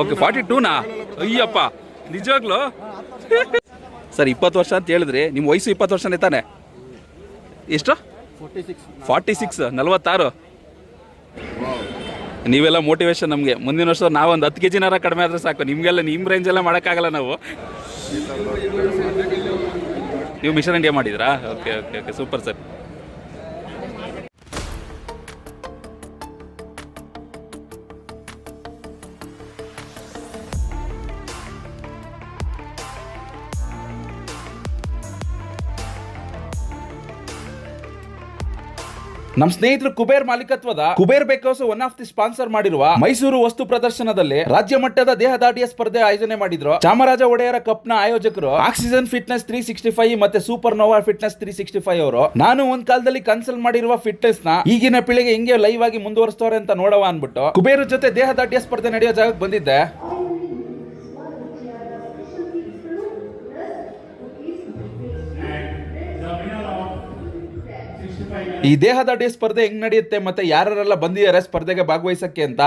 Okay forty ಟೂನಾ ಅಯ್ಯಪ್ಪ, ನಿಜವಾಗ್ಲು? Sir, ಇಪ್ಪತ್ತು ವರ್ಷ ಅಂತ ಹೇಳಿದ್ರಿ ನಿಮ್ಮ ವಯಸ್ಸು ಇಪ್ಪತ್ತು ವರ್ಷನೇ ತಾನೆ? ಎಷ್ಟು? ಫಾರ್ಟಿ ಸಿಕ್ಸ್ ನಲ್ವತ್ತಾರು? ನೀವೆಲ್ಲ ಮೋಟಿವೇಶನ್ ನಮಗೆ. ಮುಂದಿನ ವರ್ಷ ನಾವೊಂದು ಹತ್ತು ಕೆ ಜಿನಾರ ಕಡಿಮೆ ಆದರೆ ಸಾಕು. ನಿಮಗೆಲ್ಲ ನಿಮ್ಮ ರೇಂಜೆಲ್ಲ ಮಾಡೋಕ್ಕಾಗಲ್ಲ ನಾವು. ನೀವು ಮಿಷನ್ ಇಂಡಿಯಾ ಮಾಡಿದ್ರಾ? Okay okay okay super sir ನಮ್ಮ ಸ್ನೇಹಿತರು ಕುಬೇರ್ ಮಾಲೀಕತ್ವದ Kuber ಬೇಕೌಸ್ one of the sponsor ಮಾಡಿರುವ ಮೈಸೂರು ವಸ್ತು ಪ್ರದರ್ಶನದಲ್ಲಿ ರಾಜ್ಯ ಮಟ್ಟದ ದೇಹದಾಟಿಯ ಸ್ಪರ್ಧೆ ಆಯೋಜನೆ ಮಾಡಿದ್ರು. ಚಾಮರಾಜ ಒಡೆಯರ ಕಪ್ನ ಆಯೋಜಕರು Oxygen Fitness three sixty five ಮತ್ತೆ Super Nova Fitness three sixty five ಅವರು. ನಾನು ಒಂದ್ ಕಾಲದಲ್ಲಿ ಕನ್ಸಲ್ಟ್ ಮಾಡಿರುವ ಫಿಟ್ನೆಸ್ನ ಈಗಿನ ಪೀಳಿಗೆ ಹಿಂಗೆ ಲೈವ್ ಆಗಿ ಮುಂದುವರಿಸ್ತವ್ರೆ ಅಂತ ನೋಡವ ಅನ್ಬಿಟ್ಟು ಕುಬೇರ್ ಜೊತೆ ದೇಹದಾಟಿಯ ಸ್ಪರ್ಧೆ ನಡೆಯೋ ಜಾಗಕ್ಕೆ ಬಂದಿದ್ದೆ. ಈ ದೇಹದಾಟಿ ಸ್ಪರ್ಧೆ ಹೆಂಗ್ ನಡೆಯುತ್ತೆ ಮತ್ತೆ ಯಾರೆಲ್ಲ ಬಂದಿದ್ದಾರೆ ಸ್ಪರ್ಧೆಗೆ ಭಾಗವಹಿಸಕ್ಕೆ ಅಂತ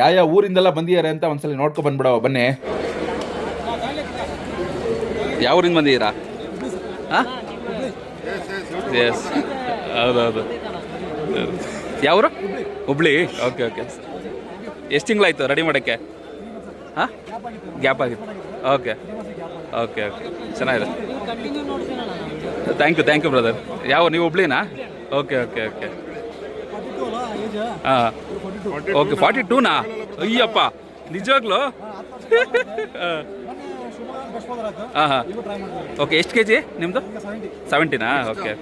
ಯಾವ ಯಾವ ಊರಿಂದೆಲ್ಲ ಬಂದಿದ್ದಾರೆ ಅಂತ ಒಂದ್ಸಲ ನೋಡ್ಕೊ ಬಂದ್ಬಿಡವ ಬನ್ನಿ. ಯಾವ ಊರಿಂದ ಬಂದಿದ್ದೀರಾ? ಎಸ್ ಹೌದೌದು. ಯಾವರು ಹುಬ್ಳಿ. Okay okay. ಎಷ್ಟು ತಿಂಗಳಾಯ್ತು ರೆಡಿ ಮಾಡೋಕ್ಕೆ? ಹಾಂ? ಗ್ಯಾಪ್ ಆಗಿತ್ತು. Okay okay okay. ಚೆನ್ನಾಗಿದೆ. Thank you thank you brother ಯಾವ ನೀವು ಹುಬ್ಳಿನಾ? Okay okay okay. ಹಾಂ. ಓಕೆ ಫಾರ್ಟಿ ಟೂನಾ? ಅಯ್ಯಪ್ಪ ನಿಜವಾಗ್ಲು? ಹಾಂ ಹಾಂ. ಓಕೆ ಎಷ್ಟು ಕೆ ಜಿ ನಿಮ್ಮದು ಸೆವೆಂಟಿನಾ ಓಕೆ.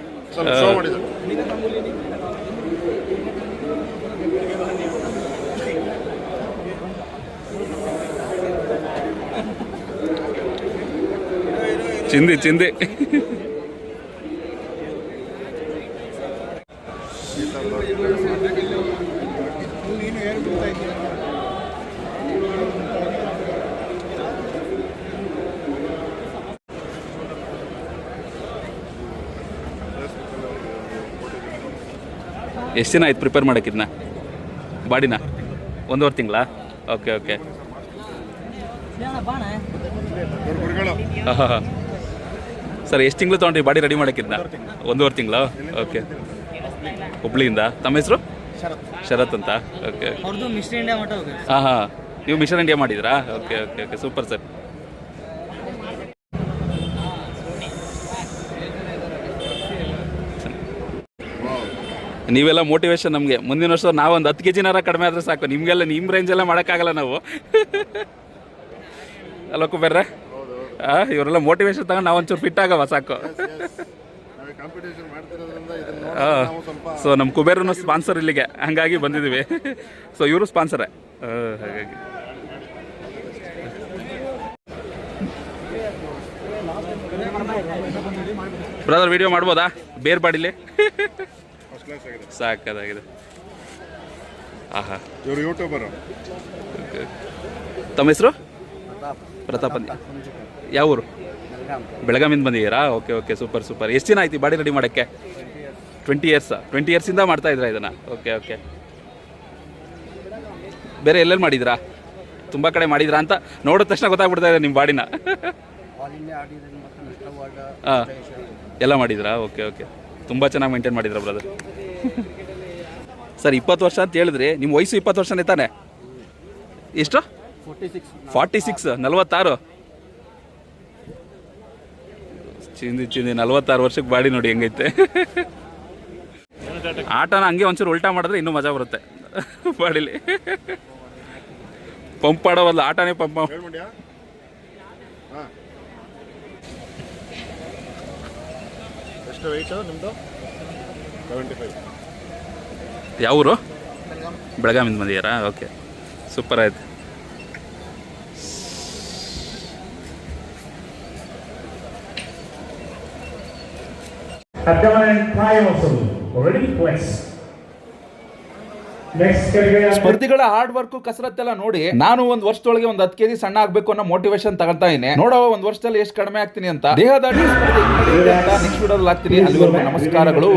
ಚಿಂದಿ ಚಿಂದಿ. ಎಷ್ಟು ದಿನ ಆಯ್ತು ಪ್ರಿಪೇರ್ ಮಾಡೋಕ್ಕಿದ್ನ ಬಾಡಿನ? ಒಂದೂವರೆ ತಿಂಗಳಾ? ಓಕೆ ಓಕೆ ಸರ್, ಎಷ್ಟು ತಿಂಗಳು ತೊಗೊಂಡ್ರಿ ಬಾಡಿ ರೆಡಿ ಮಾಡೋಕ್ಕಿದ್ನ ಒಂದೂವರೆ ತಿಂಗಳು? ಓಕೆ ಹುಬ್ಳಿಯಿಂದ. ತಮ್ಮ ಹೆಸರು? ಶರತ್. ಅಂತ. ಓಕೆ ಅವ್ರದ್ದು ಮಿಸ್ಟರ್ ಇಂಡಿಯಾ ಮಟ್ಟ ಹೋಗಿ ಹಾಂ ಹಾಂ. ನೀವು ಮಿಷನ್ ಇಂಡಿಯಾ ಮಾಡಿದ್ರಾ okay okay okay super sir. ನೀವೆಲ್ಲ ಮೋಟಿವೇಶನ್ ನಮಗೆ. ಮುಂದಿನ ವರ್ಷ ನಾವೊಂದು ಹತ್ತು ಕೆ ಜಿನಾರ ಕಡಿಮೆ ಆದರೆ ಸಾಕು. ನಿಮಗೆಲ್ಲ ನಿಮ್ಮ ರೇಂಜೆಲ್ಲ ಮಾಡೋಕ್ಕಾಗಲ್ಲ ನಾವು. ಅಲ್ಲ ಕುಬೇರ್ರೆ? ಹಾಂ ಇವರೆಲ್ಲ ಮೋಟಿವೇಶನ್ ತಗೊಂಡು ನಾವು ಒಂಚೂರು ಫಿಟ್ ಆಗವ ಸಾಕು. ಸೊ ನಮ್ಮ ಕುಬೇರನು ಸ್ಪಾನ್ಸರ್ ಇಲ್ಲಿಗೆ. ಹಂಗಾಗಿ ಬಂದಿದ್ದೀವಿ ಸೊ ಇವರು ಸ್ಪಾನ್ಸರ್ ಹಾಗಾಗಿ. ಬ್ರದರ್ ವಿಡಿಯೋ ಮಾಡ್ಬೋದಾ? ಬೇರ್ ಬಾಡಿಲಿ? ಫಸ್ಟ್ ಕ್ಲಾಸ್ ಆಗಿದೆ ಸಾಕದಾಗಿದೆ. ಆಹಾ. ಇವರು ಯೂಟ್ಯೂಬರು ತಮ್ಮ ಹೆಸರು? ಪ್ರತಾಪ್. ಅಂತ. ಯಾವ ಊರು ಬೆಳಗಾಮಿಂದ ಬಂದಿದ್ದೀರಾ? Okay okay super super. ಎಷ್ಟು ದಿನ ಆಯ್ತು ಬಾಡಿ ರೆಡಿ ಮಾಡೋಕ್ಕೆ? ಟ್ವೆಂಟಿ ಇಯರ್ಸ್ ಟ್ವೆಂಟಿ ಇಯರ್ಸಿಂದ ಮಾಡ್ತಾ ಇದ್ರಾ ಇದನ್ನು? ಓಕೆ ಓಕೆ ಬೇರೆ ಎಲ್ಲೆಲ್ಲಿ ಮಾಡಿದ್ರಾ? ತುಂಬ ಕಡೆ ಮಾಡಿದ್ರಾ ಅಂತ ನೋಡಿದ ತಕ್ಷಣ ಗೊತ್ತಾಗ್ಬಿಡ್ತಾ ಇದೆ ನಿಮ್ಮ ಬಾಡಿನ ಹಾಂ. ಎಲ್ಲ ಮಾಡಿದ್ರಾ? ಓಕೆ ಓಕೆ ತುಂಬ ಚೆನ್ನಾಗಿ ಮೇಂಟೈನ್ ಮಾಡಿದ್ರಾ ಬ್ರದರ್ ಸರ್ ಇಪ್ಪತ್ತು ವರ್ಷ ಅಂತ ಹೇಳಿದ್ರಿ ನಿಮ್ಮ ವಯಸ್ಸು ಇಪ್ಪತ್ತು ವರ್ಷನೇ ತಾನೆ? ಎಷ್ಟು? ಫಾರ್ಟಿ ಸಿಕ್ಸ್ ನಲ್ವತ್ತಾರು? ಚಿಂದಿ ಚಿಂದಿ ನಲ್ವತ್ತಾರು ವರ್ಷಕ್ಕೆ ಬಾಡಿ ನೋಡಿ ಹೆಂಗೈತೆ. ಆಟನ ಹಂಗೆ ಒಂಚೂರು ಉಲ್ಟಾ ಮಾಡಿದ್ರೆ ಇನ್ನೂ ಮಜಾ ಬರುತ್ತೆ. ಮಾಡಿಲಿ. Pump ಆಡೋವಲ್ಲ ಆಟನೇ pump ಯಾವೂರು? ಬೆಳಗಾಮಿಂದ ಬಂದಿದ್ದೀರಾ? ಓಕೆ ಸೂಪರ್ ಆಯ್ತು. ಸ್ಪರ್ಧಿಗಳ ಹಾರ್ಡ್ ವರ್ಕ್ ಕಸರತ್ತೆಲ್ಲ ನೋಡಿ ನಾನು ಒಂದ್ ವರ್ಷದೊಳಗೆ ಒಂದ್ ಹತ್ತು ಕೆಜಿ ಸಣ್ಣ ಆಗ್ಬೇಕು ಅನ್ನೋ ಮೋಟಿವೇಶನ್ ತಗೊಳ್ತಾ ಇದೀನಿ ನೋಡೋ ಒಂದ್ ವರ್ಷದಲ್ಲಿ ಎಷ್ಟು ಕಡಿಮೆ ಆಗ್ತೀನಿ ಅಂತ. ದೇಹದಾಟಿ ನೆಕ್ಸ್ಟ್ ಆಗ್ತೀನಿ ನಮಸ್ಕಾರಗಳು.